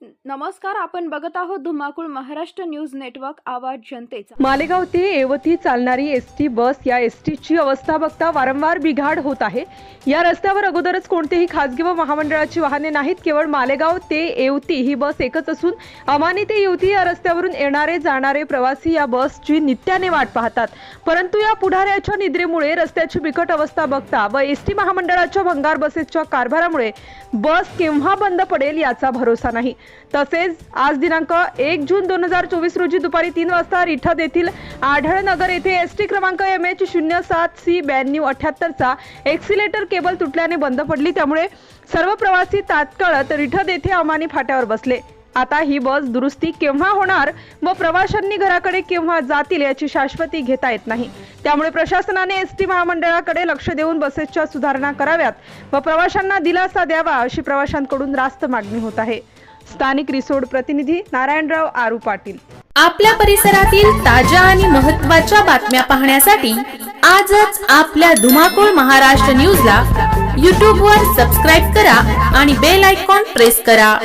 नमस्कार आपण बघत आहोत धुमाकूळ महाराष्ट्र न्यूज नेटवर्क आवाज जनतेचा. मालेगाव ते येवती चालणारी एस टी बस या एस टीची अवस्था बघता वारंवार बिघाड होत आहे. या रस्त्यावर अगोदरच कोणतेही खासगी व महामंडळाची वाहने नाहीत केवळ मालेगाव ते येवती ही बस एकच असून अमानी ते येवती या रस्त्यावरून येणारे जाणारे प्रवासी या बसची नित्याने वाट पाहतात. परंतु या पुढाऱ्याच्या निद्रेमुळे रस्त्याची बिकट अवस्था बघता व एस टी महामंडळाच्या भंगार बसेसच्या कारभारामुळे बस केव्हा बंद पडेल याचा भरोसा नाही. तसेच आज दिनांक एक जून दोन हजार चोवीस रोजी दुपारी तीन वाजता रिठद येथील आढळ नगर येथे एस टी क्रमांक एम एच शून्य सात सी ब्याण्णव अठ्याहत्तरचा एक्सिलेटर केबल तुटल्याने बंद पडली. त्यामुळे सर्व प्रवासी तात्काळत रिठद येथे अमानी फाट्यावर बसले. आता ही बस दुरुस्ती केव्हा होणार व प्रवाशांनी घराकडे केव्हा जातील याची शाश्वती घेता येत नाही. त्यामुळे प्रशासनाने एस टी महामंडळाकडे लक्ष देऊन बसेसच्या सुधारणा कराव्यात व प्रवाशांना दिलासा द्यावा अशी प्रवाशांकडून रास्त मागणी होत आहे. स्थानिक रिसोड प्रतिनिधी नारायणराव आरू पाटील. आपल्या परिसरातील ताज्या आणि महत्त्वाच्या बातम्या पाहण्यासाठी आजच आपल्या धुमाकूळ महाराष्ट्र न्यूजला यूट्यूबवर सबस्क्राईब करा आणि बेल आयकॉन प्रेस करा.